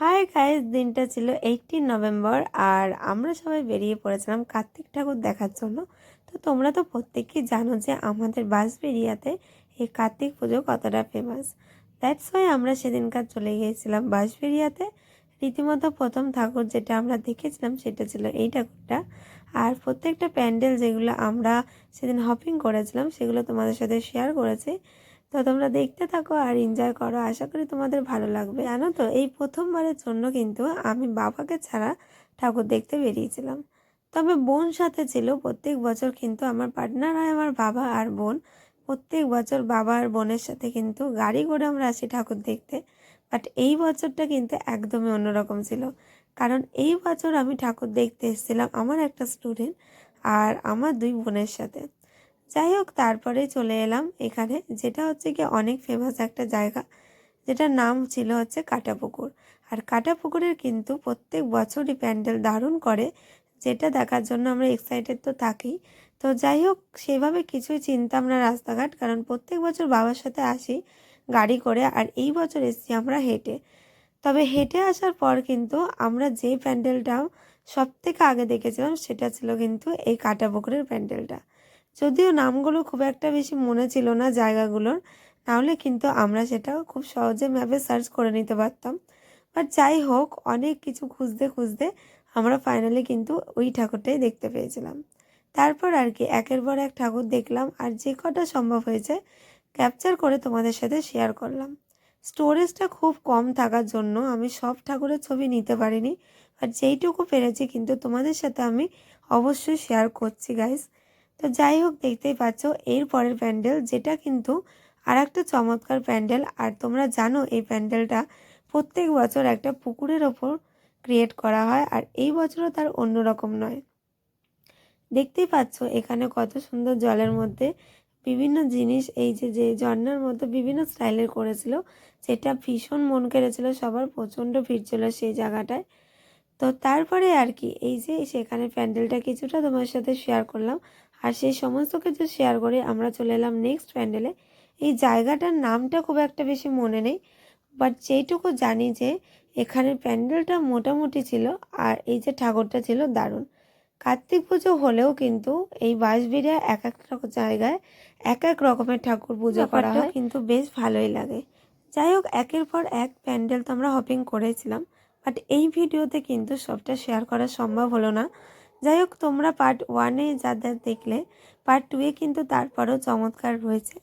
Hi guys দিনটা ছিল eighteen November আর আমরা সবাই বেরিয়ে পড়েছিলাম কার্তিক ঠাকুর দেখার জন্য। তো তোমরা তো প্রত্যেকেই জানো যে আমাদের বাঁশবেরিয়াতে এই কার্তিক পুজো কতটা ফেমাস দ্যাটস ওয়াই আমরা সেদিনকার চলে গিয়েছিলাম বাঁশবেরিয়াতে রীতিমতো প্রথম ঠাকুর যেটা আমরা দেখেছিলাম সেটা ছিল এই ঠাকুরটা। আর প্রত্যেকটা প্যান্ডেল যেগুলো আমরা সেদিন হপিং করেছিলাম সেগুলো তোমাদের সাথে শেয়ার করেছি। তো তোমরা দেখতে থাকো আর এনজয় করো। আশা করি তোমাদের ভালো লাগবে। জানো তো, এই প্রথমবারের জন্য কিন্তু আমি বাবাকে ছাড়া ঠাকুর দেখতে বেরিয়েছিলাম। তবে বোন সাথে ছিল। প্রত্যেক বছর কিন্তু আমার পার্টনার হয় আমার বাবা আর বোন। প্রত্যেক বছর বাবা আর বোনের সাথে কিন্তু গাড়ি করে আমরা আসি ঠাকুর দেখতে। বাট এই বছরটা কিন্তু একদমই অন্যরকম ছিল। কারণ এই বছর আমি ঠাকুর দেখতে এসেছিলাম আমার একটা স্টুডেন্ট আর আমার দুই বোনের সাথে। যাই হোক তারপরে চলে এলাম এখানে, যেটা হচ্ছে কি অনেক ফেমাস একটা জায়গা, যেটার নাম ছিল হচ্ছে কাটাপুকুর। আর কাটাপুকুরের কিন্তু প্রত্যেক বছরই প্যান্ডেল দারুণ করে, যেটা দেখার জন্য আমরা এক্সাইটেড তো থাকি। তো যাই হোক সেভাবে কিছুই চিনতাম না রাস্তাঘাট, কারণ প্রত্যেক বছর বাবার সাথে আসি গাড়ি করে, আর এই বছর এসেছি আমরা হেঁটে। তবে হেঁটে আসার পর কিন্তু আমরা যে প্যান্ডেলটা সব থেকে আগে দেখেছিলাম, সেটা ছিল কিন্তু এই কাটাপুকুরের প্যান্ডেলটা। যদিও নামগুলো খুব একটা বেশি মনে ছিল না জায়গাগুলোর নাহলে কিন্তু আমরা সেটা খুব সহজে ম্যাপে সার্চ করে নিতে পারতাম। বাট যাই হোক, অনেক কিছু খুঁজতে খুঁজতে আমরা ফাইনালি কিন্তু ওই ঠাকুরটাই দেখতে পেয়েছিলাম। তারপর আর কি, একের পর এক ঠাকুর দেখলাম আর যে কটা সম্ভব হয়েছে ক্যাপচার করে তোমাদের সাথে শেয়ার করলাম। স্টোরেজটা খুব কম থাকার জন্য আমি সব ঠাকুরের ছবি নিতে পারিনি আর যেইটুকু পেরেছি কিন্তু তোমাদের সাথে আমি অবশ্যই শেয়ার করছি গাইস তো যাই হোক, দেখতেই পাচ্ছ, এর পরের প্যান্ডেল, যেটা কিন্তু আর একটা চমৎকার প্যান্ডেল। আর তোমরা জানো, এই প্যান্ডেলটা প্রত্যেক বছর একটা পুকুরের ওপর ক্রিয়েট করা হয়, আর এই বছরও তার অন্যরকম নয়। দেখতেই পাচ্ছ, এখানে কত সুন্দর জলের মধ্যে বিভিন্ন জিনিস, এই যে যে ঝর্নার মতো বিভিন্ন স্টাইলের করেছিল যেটা ভীষণ মন কেড়েছিল, সবার প্রচণ্ড ভিড় ছিল সেই জায়গাটায়। তো তারপরে আর কি, এই যে, সেখানে প্যান্ডেলটা কিছুটা তোমার সাথে শেয়ার করলাম। আর সেই সমস্ত কিছু শেয়ার করে আমরা চলে এলাম নেক্সট প্যান্ডেলে এই জায়গাটার নামটা খুব একটা বেশি মনে নেই বাট যেইটুকু জানি যে এখানের প্যান্ডেলটা মোটামুটি ছিল আর এই যে ঠাকুরটা ছিল দারুণ। কার্তিক পুজো হলেও কিন্তু এই বাঁশবিড়া এক এক জায়গায় এক এক রকমের ঠাকুর পুজো করা হয় কিন্তু বেশ ভালোই লাগে। যাই হোক একের পর এক প্যান্ডেল তো আমরা হপিং করেছিলাম বাট এই ভিডিওতে কিন্তু সবটা শেয়ার করা সম্ভব হলো না। যাই হোক তোমরা পার্ট ওয়ানে যাদের দেখলে পার্ট টুয়ে কিন্তু তারপরও চমৎকার রয়েছে